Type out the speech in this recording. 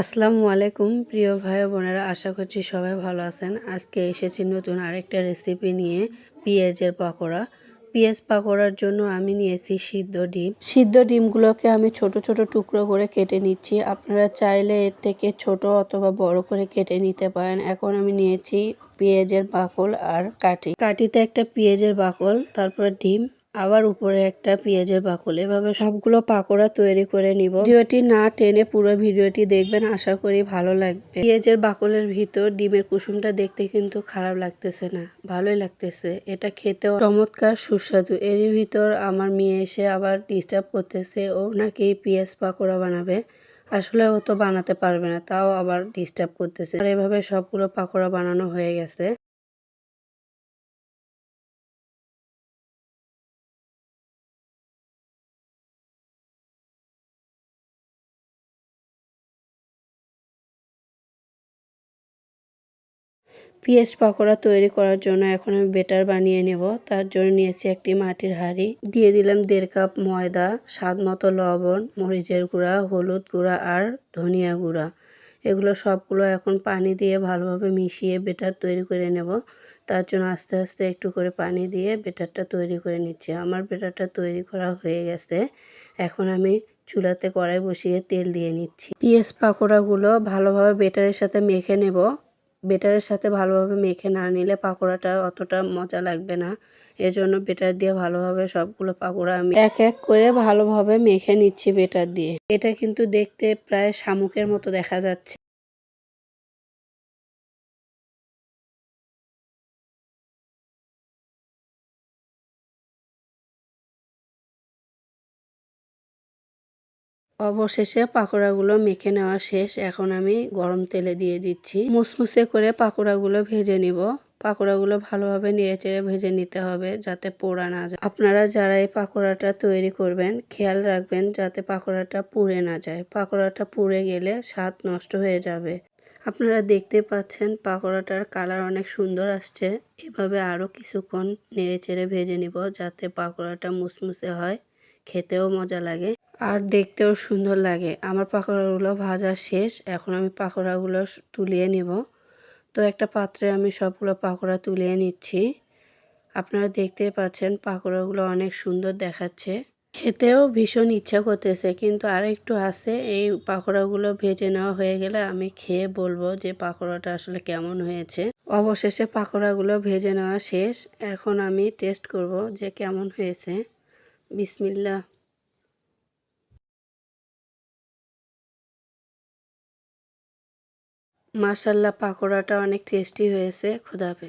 আসসালামু আলাইকুম, প্রিয় ভাই বোনেরা, আশা করছি সবাই ভালো আছেন। আজকে এসেছি নতুন আরেকটা রেসিপি নিয়ে, পেঁয়াজের পাকোড়া। পেঁয়াজ পাকোড়ার জন্য আমি নিয়েছি সিদ্ধ ডিম। সিদ্ধ ডিমগুলোকে আমি ছোট ছোট টুকরো করে কেটে নিচ্ছি। আপনারা চাইলে এর থেকে ছোট অথবা বড় করে কেটে নিতে পারেন। এখন আমি নিয়েছি পেঁয়াজের বাকল আর কাঠি। কাঠিতে একটা পেঁয়াজের বাকল, তারপর ডিম আবার উপরে একটা পেঁয়াজের বাকল। এভাবে সবগুলো পাকোড়া তৈরি করে নিব। ভিডিওটি না টেনে পুরো ভিডিওটি দেখবেন, আশা করি ভালো লাগবে। পেঁয়াজের বাকলের ভিতর ডিমের কুসুমটা দেখতে কিন্তু খারাপ লাগতেছে না, ভালোই লাগতেছে। এটা খেতেও চমৎকার সুস্বাদু। এরই ভিতর আমার মেয়ে এসে আবার ডিস্টার্ব করতেছে, ও নাকি পেঁয়াজ পাকোড়া বানাবে। আসলে ও তো বানাতে পারবে না, তাও আবার ডিস্টার্ব করতেছে। আর এভাবে সবগুলো পাকোড়া বানানো হয়ে গেছে। পেঁয়াজ পাকোড়া তৈরি করার জন্য এখন আমি বেটার বানিয়ে নেব। তার জন্য নিয়েছি একটি মাটির হাঁড়ি। দিয়ে দিলাম দেড় কাপ ময়দা, স্বাদ মতো লবণ, মরিচের গুঁড়া, হলুদ গুঁড়া আর ধনিয়া গুঁড়া। এগুলো সবগুলো এখন পানি দিয়ে ভালোভাবে মিশিয়ে বেটার তৈরি করে নেব। তার জন্য আস্তে আস্তে একটু করে পানি দিয়ে বেটারটা তৈরি করে নিচ্ছি। আমার বেটারটা তৈরি করা হয়ে গেছে। এখন আমি চুলাতে কড়াই বসিয়ে তেল দিয়ে নিচ্ছি। পেঁয়াজ পাকোড়াগুলো ভালোভাবে বেটারের সাথে মেখে নেব। বেটারের সাথে ভালোভাবে মেখে না নিলে পাকোড়াটা অতটা মজা লাগবে না। এজন্য বেটার দিয়ে ভালোভাবে সবগুলো পাকোড়া আমি এক এক করে ভালোভাবে মেখে নিচ্ছি বেটার দিয়ে। এটা কিন্তু দেখতে প্রায় শামুকের মতো দেখা যাচ্ছে। অবশেষে পাকোড়াগুলো মেখে নেওয়া শেষ। এখন আমি গরম তেলে দিয়ে দিচ্ছি। মুসমুসে করে পাকোড়াগুলো ভেজে নিব। পাকোড়াগুলো ভালোভাবে নেড়ে চেড়ে ভেজে নিতে হবে যাতে পোড়া না যায়। আপনারা যারা এই পাকোড়াটা তৈরি করবেন, খেয়াল রাখবেন যাতে পাকোড়াটা পুড়ে না যায়। পাকোড়াটা পুড়ে গেলে স্বাদ নষ্ট হয়ে যাবে। আপনারা দেখতে পাচ্ছেন পাকোড়াটার কালার অনেক সুন্দর আসছে। এভাবে আরও কিছুক্ষণ নেড়ে চেড়ে ভেজে নিব যাতে পাকোড়াটা মুসমুসে হয়। খেতেও মজা লাগে। আর দেখতেও সুন্দর লাগে। আমার পাকোড়াগুলো ভাজা শেষ। এখন আমি পাকোড়াগুলো তুলিয়ে নিব। তো একটা পাত্রে আমি সবগুলো পাকোড়া তুলিয়ে নিচ্ছি। আপনারা দেখতেই পাচ্ছেন পাকোড়াগুলো অনেক সুন্দর দেখাচ্ছে। খেতেও ভীষণ ইচ্ছা করতেছে, কিন্তু আর একটু আছে। এই পাকোড়াগুলো ভেজে নেওয়া হয়ে গেলে আমি খেয়ে বলব যে পাকোড়াটা আসলে কেমন হয়েছে। অবশেষে পাকোড়াগুলো ভেজে নেওয়া শেষ। এখন আমি টেস্ট করব যে কেমন হয়েছে। বিসমিল্লা মাশাল্লাহ পাকোড়াটা অনেক টেস্টি হয়েছে খোদাফেজ